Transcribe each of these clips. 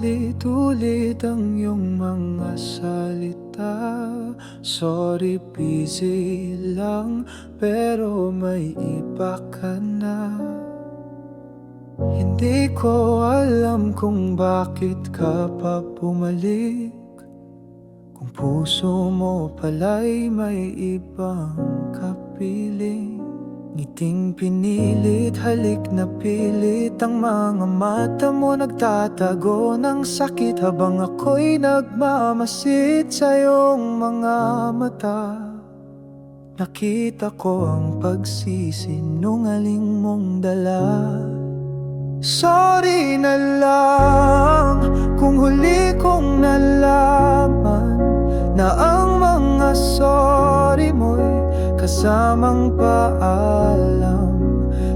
Paulit-ulit ang iyong mga salita. Sorry busy lang pero may iba ka na. Hindi ko alam kung bakit ka pa bumalik. Kung puso mo pala'y may ibang kapiling Ngiting pinilit, halik na pilit Ang mga mata mo. Nagtatago ng sakit Habang ako'y nagmamasid sa iyong mga mata. Nakita ko ang pagsisinungaling mong dala. Sorry na lang kung huli kong nalaman Na ang mga sorry kasamang paalam.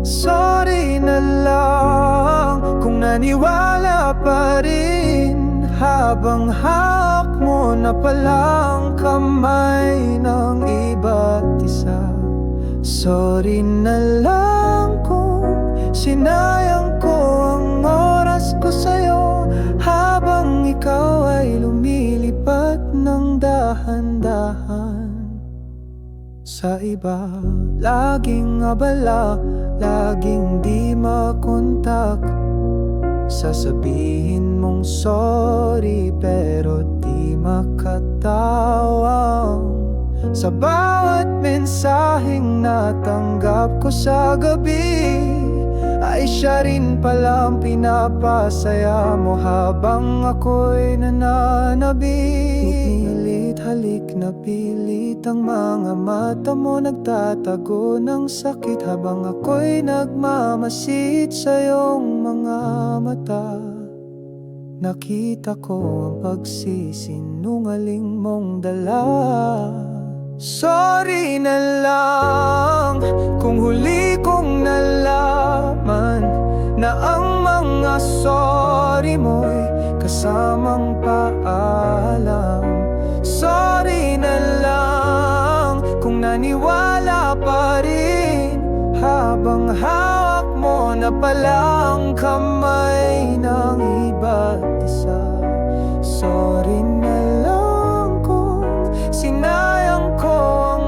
Sorry na lang kung naniwala pa rin. Habang hawak mo na palang kamay ng iba't isa. Sorry na lang kung sinayang Sa iba, laging abala, laging di makontak. Sasabihin mong sorry pero di makatawang. Sa bawat mensaheng natanggap ko sa gabi Ay siya rin palang pinapasaya mo habang ako'y nananabi halik na pilit ang mga mata mo Nagtatago ng sakit habang ako'y nagmamasid sa iyong mga mata. Nakita ko ang pagsisinungaling mong dala. Sorry na lang kung huli kong nalaman Na ang mga sorry mo'y kasamang paalam kung naniwala pa rin Habang hawak mo na palang kamay ng iba't isa. Sorry na lang kung sinayang ko ang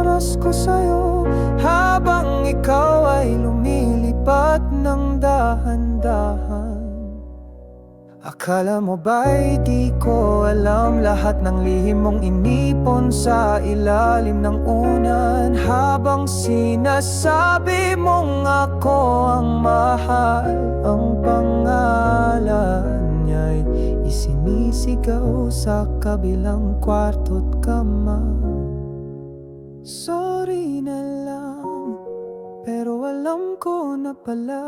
oras ko sa'yo Habang ikaw ay lumilipat ng dahan-dahan Akala mo ba'y di ko alam lahat ng lihim mong inipon sa ilalim ng unan? Habang sinasabi mong ako ang mahal Ang pangalan niya'y isinisigaw sa kabilang kwarto't kama Sorry na lang, pero alam ko na pala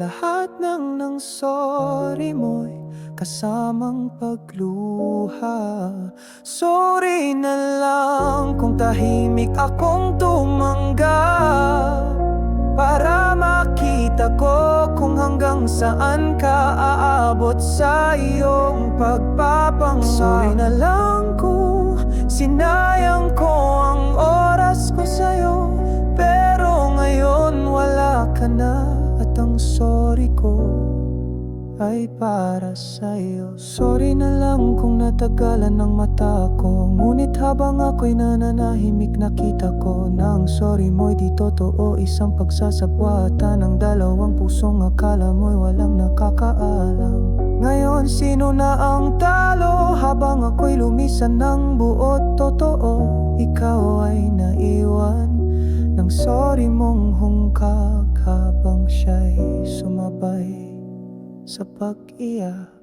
lahat ng nang sorry mo'y kasamang pagluha. Sorry na lang kung tahimik akong tumanggap Para makita ko kung hanggang saan ka aabot sa iyong pagpapanggap Sorry na lang kung sinayang ko ang oras ko ay para sa'yo. Sorry na lang kung natagalan ng mata ko. Ngunit habang ako'y nananahimik nakita ko Na ang sorry mo'y di totoo. Isang pagsasabwata ng dalawang pusong akala mo'y walang nakakaalam. Ngayon sino na ang talo Habang ako'y lumisan ng buot? Totoo Ikaw ay naiwan ng sorry mong hungkag habang siya'y sumabay sa pag-iyak